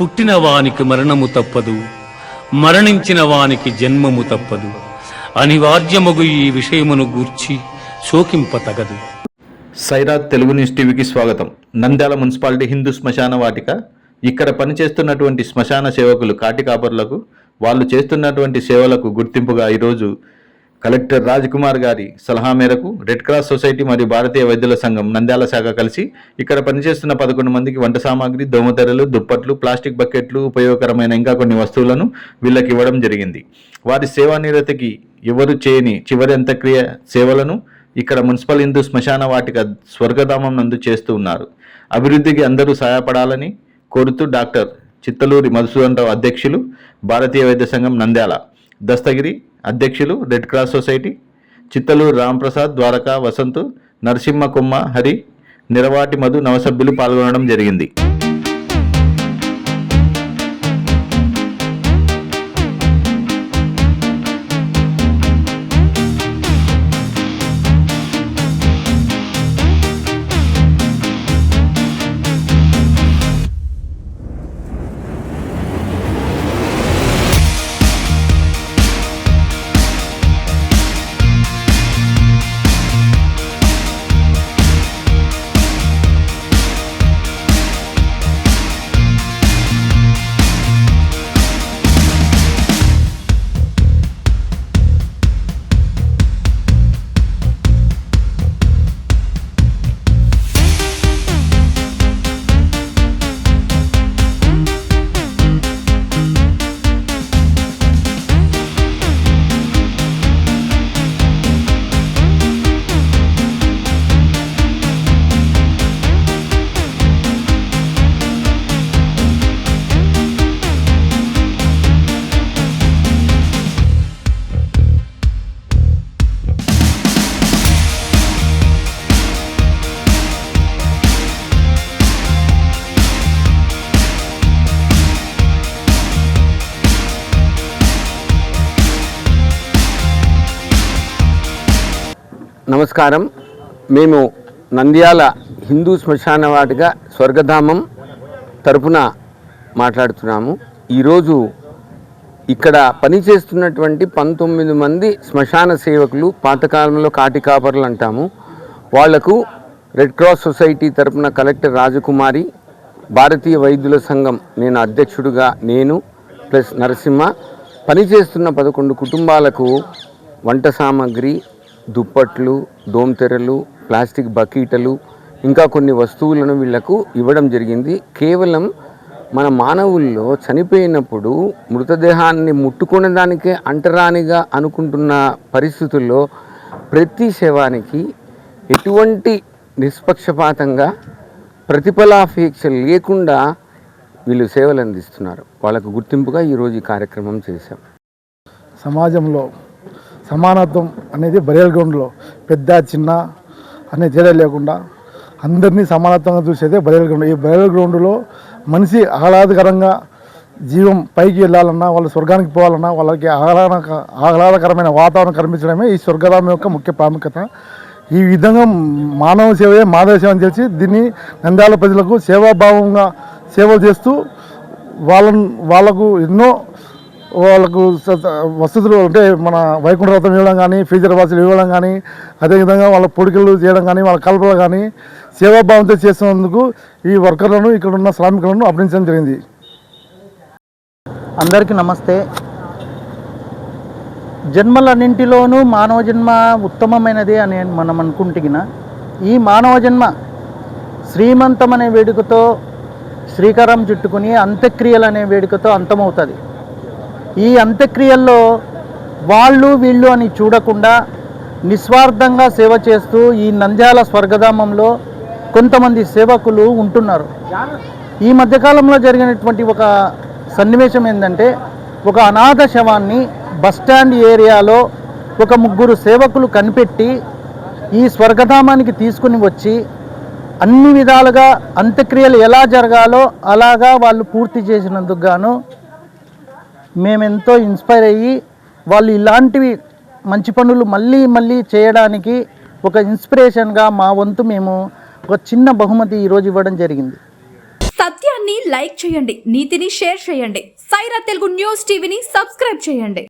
పుట్టిన వానికి మరణము తప్పదు మరణించిన వానికి జన్మము తప్పదు. అనివార్యమగు ఈ విషయమును గూర్చి శోకింప తగదు సైరాత్ తెలుగు న్యూస్ టీవీకి స్వాగతం. నంద్యాల మున్సిపాలిటీ హిందూ శ్మశాన వాటిక. ఇక్కడ పనిచేస్తున్నటువంటి శ్మశాన సేవకులు కాటికాపర్లకు వాళ్ళు చేస్తున్నటువంటి సేవలకు గుర్తింపుగా ఈరోజు కలెక్టర్ రాజ్ కుమార్ గారి సలహా మేరకు రెడ్ క్రాస్ సొసైటీ మరియు భారతీయ వైద్యుల సంఘం నంద్యాల శాఖ కలిసి ఇక్కడ పనిచేస్తున్న పదకొండు మందికి వంట సామాగ్రి దోమతెరలు దుప్పట్లు ప్లాస్టిక్ బకెట్లు ఉపయోగకరమైన ఇంకా కొన్ని వస్తువులను వీళ్ళకి ఇవ్వడం జరిగింది. వారి సేవానిరతికి ఎవరు చేయని చివరి అంత్యక్రియ సేవలను ఇక్కడ మున్సిపల్ హిందూ శ్మశాన వాటిక స్వర్గధామం నందు చేస్తూ ఉన్నారు. అభివృద్ధికి అందరూ సహాయపడాలని కోరుతూ డాక్టర్ చిత్తలూరి మధుసూదన్ రావు అధ్యక్షులు భారతీయ వైద్య సంఘం నంద్యాల దస్తగిరి అధ్యక్షులు Red Cross Society Chittaluru Ramprasad Dwaraka Vasanth Narasimha Komma Hari Niravati Madhu నవసభ్యులు పాల్గొనడం జరిగింది. నమస్కారం. మేము నంద్యాల హిందూ శ్మశాన వాటిగా స్వర్గధామం తరపున మాట్లాడుతున్నాము. ఈరోజు ఇక్కడ పనిచేస్తున్నటువంటి పంతొమ్మిది మంది శ్మశాన సేవకులు పాతకాలంలో కాటి కాపర్లు అంటాము. వాళ్ళకు రెడ్ క్రాస్ సొసైటీ తరపున కలెక్టర్ రాజకుమారి భారతీయ వైద్యుల సంఘం నేను అధ్యక్షుడుగా నేను ప్లస్ నరసింహ. పనిచేస్తున్న పదకొండు కుటుంబాలకు వంట సామాగ్రి దుప్పట్లు దోమతెరలు ప్లాస్టిక్ బకీటలు ఇంకా కొన్ని వస్తువులను వీళ్ళకు ఇవ్వడం జరిగింది. కేవలం మన మానవుల్లో చనిపోయినప్పుడు మృతదేహాన్ని ముట్టుకునే దానికే అంటరానిగా అనుకుంటున్న పరిస్థితుల్లో ప్రతి శవానికి ఎటువంటి నిష్పక్షపాతంగా ప్రతిఫలాపేక్ష లేకుండా వీళ్ళు సేవలు అందిస్తున్నారు వాళ్ళకు గుర్తింపుగా ఈరోజు ఈ కార్యక్రమం చేశాం. సమాజంలో సమానత్వం అనేది బరియల్ గ్రౌండ్లో పెద్ద చిన్న అనే తేడా లేకుండా అందరినీ సమానత్వంగా చూసేదే బరియల్ గ్రౌండ్. ఈ బరియల్ గ్రౌండ్లో మనిషి ఆహ్లాదకరంగా జీవం పైకి వెళ్ళాలన్నా వాళ్ళు స్వర్గానికి పోవాలన్నా వాళ్ళకి ఆహ్లాద ఆహ్లాదకరమైన వాతావరణం కల్పించడమే ఈ స్వర్గధామం యొక్క ముఖ్య ప్రాముఖ్యత. ఈ విధంగా మానవ సేవే మాధవ సేవ అని తెలిసి దీన్ని నంద్యాల ప్రజలకు సేవాభావంగా సేవలు చేస్తూ వాళ్ళను వాళ్ళకు ఎన్నో వాళ్ళకు వసతులు అంటే మన వైకుంఠరథం ఇవ్వడం కానీ ఫ్రీజర్ వాసులు ఇవ్వడం కానీ అదేవిధంగా వాళ్ళ పొడికలు చేయడం కానీ వాళ్ళ కలపలు కానీ సేవాభావంతో చేసినందుకు ఈ వర్కర్లను ఇక్కడ ఉన్న శ్రామికులను అభినందించడం జరిగింది. అందరికీ నమస్తే. జన్మలన్నింటిలోనూ మానవ జన్మ ఉత్తమమైనది అని మనం అనుకుంటున్న ఈ మానవ జన్మ శ్రీమంతం అనే వేడుకతో శ్రీకారం చుట్టుకుని అంత్యక్రియలు అనే వేడుకతో అంతమవుతుంది. ఈ అంత్యక్రియల్లో వాళ్ళు వీళ్ళు అని చూడకుండా నిస్వార్థంగా సేవ చేస్తూ ఈ నంద్యాల స్వర్గధామంలో కొంతమంది సేవకులు ఉంటున్నారు. ఈ మధ్యకాలంలో జరిగినటువంటి ఒక సన్నివేశం ఏంటంటే ఒక అనాథ శవాన్ని బస్టాండ్ ఏరియాలో ఒక ముగ్గురు సేవకులు కనిపెట్టి ఈ స్వర్గధామానికి తీసుకుని వచ్చి అన్ని విధాలుగా అంత్యక్రియలు ఎలా జరగాలో అలాగా వాళ్ళు పూర్తి చేసినందుకు గాను మేమెంతో ఇన్స్పైర్ అయ్యి వాళ్ళు ఇలాంటివి మంచి పనులు మళ్ళీ మళ్ళీ చేయడానికి ఒక ఇన్స్పిరేషన్గా మా వంతు మేము ఒక చిన్న బహుమతి ఈరోజు ఇవ్వడం జరిగింది. సత్యాన్ని లైక్ చేయండి నీతిని షేర్ చేయండి సైరా తెలుగు న్యూస్ టీవీని సబ్స్క్రైబ్ చేయండి.